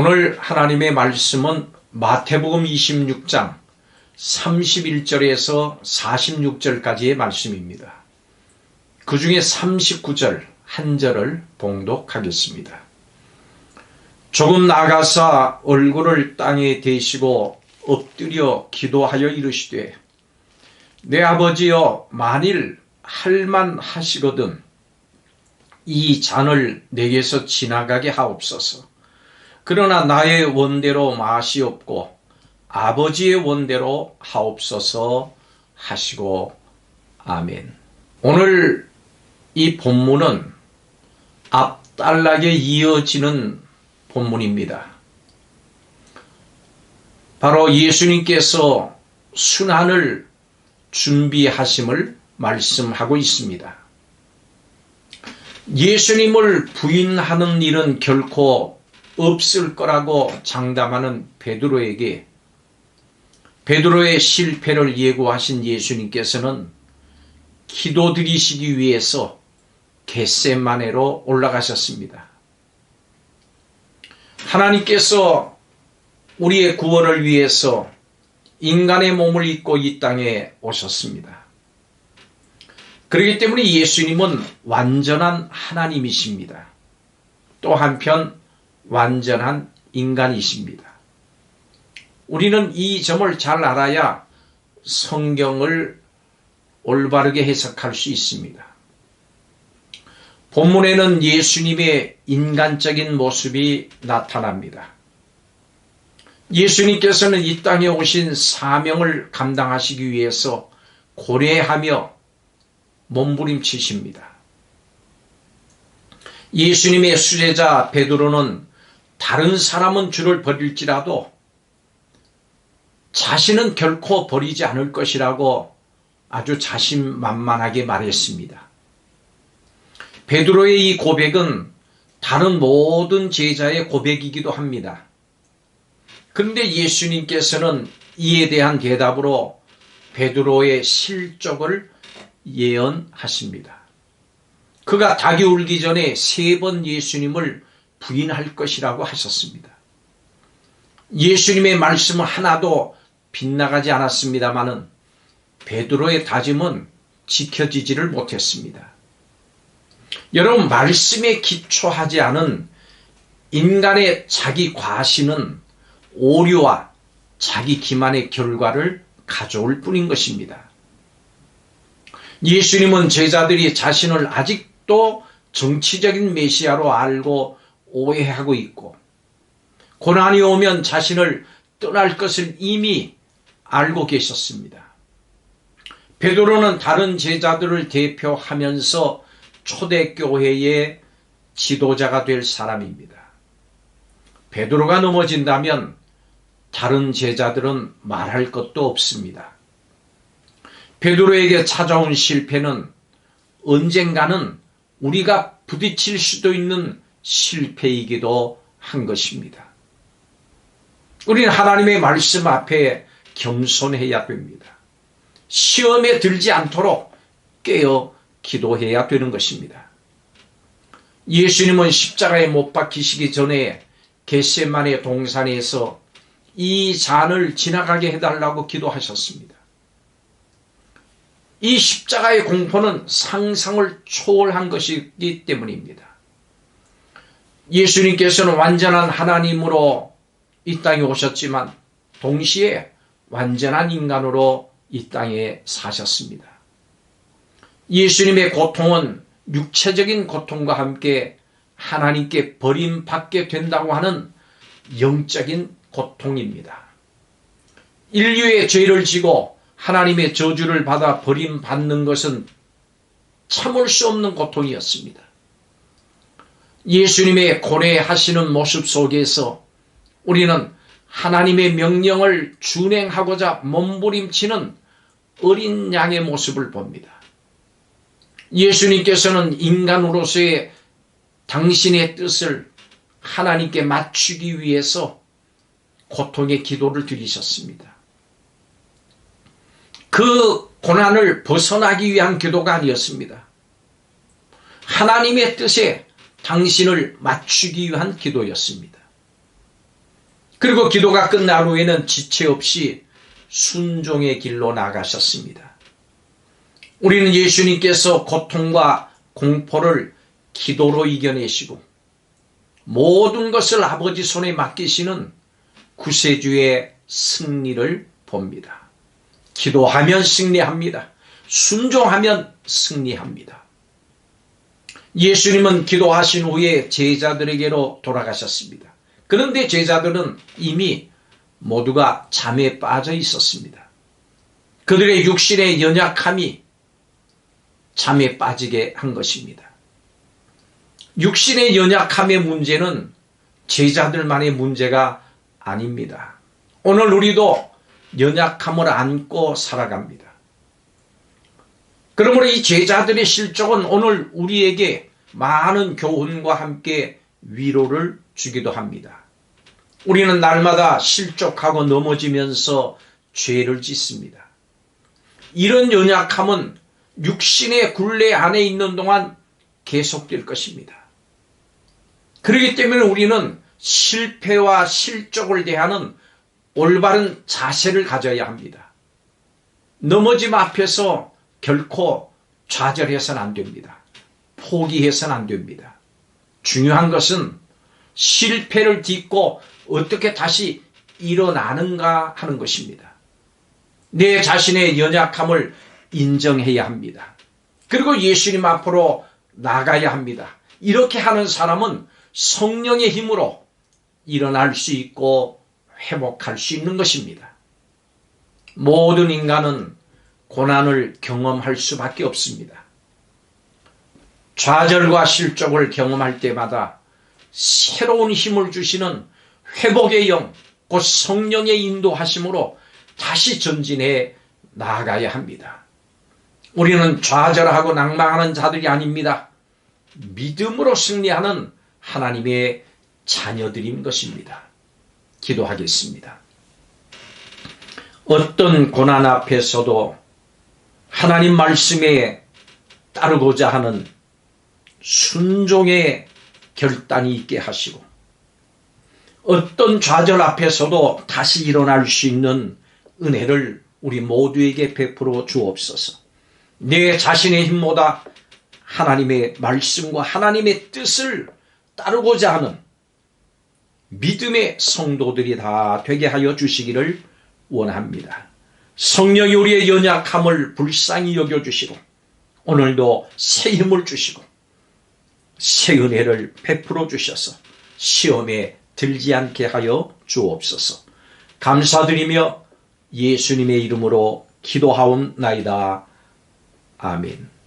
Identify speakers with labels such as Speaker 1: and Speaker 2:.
Speaker 1: 오늘 하나님의 말씀은 마태복음 26장 31절에서 46절까지의 말씀입니다. 그 중에 39절 한 절을 봉독하겠습니다. 조금 나가사 얼굴을 땅에 대시고 엎드려 기도하여 이르시되 내 아버지여 만일 할만 하시거든 이 잔을 내게서 지나가게 하옵소서. 그러나 나의 원대로 없고 아버지의 원대로 하옵소서 하시고 아멘. 오늘 이 본문은 앞달락에 이어지는 본문입니다. 바로 예수님께서 순환을 준비하심을 말씀하고 있습니다. 예수님을 부인하는 일은 결코 없을 거라고 장담하는 베드로에게 베드로의 실패를 예고하신 예수님께서는 기도 드리시기 위해서 겟세마네로 올라가셨습니다. 하나님께서 우리의 구원을 위해서 인간의 몸을 입고 이 땅에 오셨습니다. 그렇기 때문에 예수님은 완전한 하나님이십니다. 또 한편 완전한 인간이십니다. 우리는 이 점을 잘 알아야 성경을 올바르게 해석할 수 있습니다. 본문에는 예수님의 인간적인 모습이 나타납니다. 예수님께서는 이 땅에 오신 사명을 감당하시기 위해서 고뇌하며 몸부림치십니다. 예수님의 수제자 베드로는 다른 사람은 주를 버릴지라도 자신은 결코 버리지 않을 것이라고 아주 자신만만하게 말했습니다. 베드로의 이 고백은 다른 모든 제자의 고백이기도 합니다. 그런데 예수님께서는 이에 대한 대답으로 베드로의 실족을 예언하십니다. 그가 닭이 울기 전에 세 번 예수님을 부인할 것이라고 하셨습니다. 예수님의 말씀은 하나도 빗나가지 않았습니다마는 베드로의 다짐은 지켜지지를 못했습니다. 여러분 말씀에 기초하지 않은 인간의 자기 과신은 오류와 자기 기만의 결과를 가져올 뿐인 것입니다. 예수님은 제자들이 자신을 아직도 정치적인 메시아로 알고 오해하고 있고 고난이 오면 자신을 떠날 것을 이미 알고 계셨습니다. 베드로는 다른 제자들을 대표하면서 초대교회의 지도자가 될 사람입니다. 베드로가 넘어진다면 다른 제자들은 말할 것도 없습니다. 베드로에게 찾아온 실패는 언젠가는 우리가 부딪힐 수도 있는 실패이기도 한 것입니다. 우리는 하나님의 말씀 앞에 겸손해야 됩니다. 시험에 들지 않도록 깨어 기도해야 되는 것입니다. 예수님은 십자가에 못 박히시기 전에 겟세만의 동산에서 이 잔을 지나가게 해달라고 기도하셨습니다. 이 십자가의 공포는 상상을 초월한 것이기 때문입니다. 예수님께서는 완전한 하나님으로 이 땅에 오셨지만 동시에 완전한 인간으로 이 땅에 사셨습니다. 예수님의 고통은 육체적인 고통과 함께 하나님께 버림받게 된다고 하는 영적인 고통입니다. 인류의 죄를 지고 하나님의 저주를 받아 버림받는 것은 참을 수 없는 고통이었습니다. 예수님의 고뇌하시는 모습 속에서 우리는 하나님의 명령을 준행하고자 몸부림치는 어린 양의 모습을 봅니다. 예수님께서는 인간으로서의 당신의 뜻을 하나님께 맞추기 위해서 고통의 기도를 드리셨습니다. 그 고난을 벗어나기 위한 기도가 아니었습니다. 하나님의 뜻에 당신을 맞추기 위한 기도였습니다. 그리고 기도가 끝난 후에는 지체 없이 순종의 길로 나가셨습니다. 우리는 예수님께서 고통과 공포를 기도로 이겨내시고 모든 것을 아버지 손에 맡기시는 구세주의 승리를 봅니다. 기도하면 승리합니다. 순종하면 승리합니다. 예수님은 기도하신 후에 제자들에게로 돌아가셨습니다. 그런데 제자들은 이미 모두가 잠에 빠져 있었습니다. 그들의 육신의 연약함이 잠에 빠지게 한 것입니다. 육신의 연약함의 문제는 제자들만의 문제가 아닙니다. 오늘 우리도 연약함을 안고 살아갑니다. 그러므로 이 제자들의 실족은 오늘 우리에게 많은 교훈과 함께 위로를 주기도 합니다. 우리는 날마다 실족하고 넘어지면서 죄를 짓습니다. 이런 연약함은 육신의 굴레 안에 있는 동안 계속될 것입니다. 그렇기 때문에 우리는 실패와 실족을 대하는 올바른 자세를 가져야 합니다. 넘어짐 앞에서 결코 좌절해서는 안 됩니다. 포기해서는 안 됩니다. 중요한 것은 실패를 딛고 어떻게 다시 일어나는가 하는 것입니다. 내 자신의 연약함을 인정해야 합니다. 그리고 예수님 앞으로 나가야 합니다. 이렇게 하는 사람은 성령의 힘으로 일어날 수 있고 회복할 수 있는 것입니다. 모든 인간은 고난을 경험할 수밖에 없습니다. 좌절과 실족을 경험할 때마다 새로운 힘을 주시는 회복의 영, 곧 성령의 인도하심으로 다시 전진해 나아가야 합니다. 우리는 좌절하고 낭망하는 자들이 아닙니다. 믿음으로 승리하는 하나님의 자녀들인 것입니다. 기도하겠습니다. 어떤 고난 앞에서도 하나님 말씀에 따르고자 하는 순종의 결단이 있게 하시고 어떤 좌절 앞에서도 다시 일어날 수 있는 은혜를 우리 모두에게 베풀어 주옵소서. 내 자신의 힘보다 하나님의 말씀과 하나님의 뜻을 따르고자 하는 믿음의 성도들이 다 되게 하여 주시기를 원합니다. 성령이 우리의 연약함을 불쌍히 여겨주시고 오늘도 새 힘을 주시고 새 은혜를 베풀어 주셔서 시험에 들지 않게 하여 주옵소서. 감사드리며 예수님의 이름으로 기도하옵나이다. 아멘.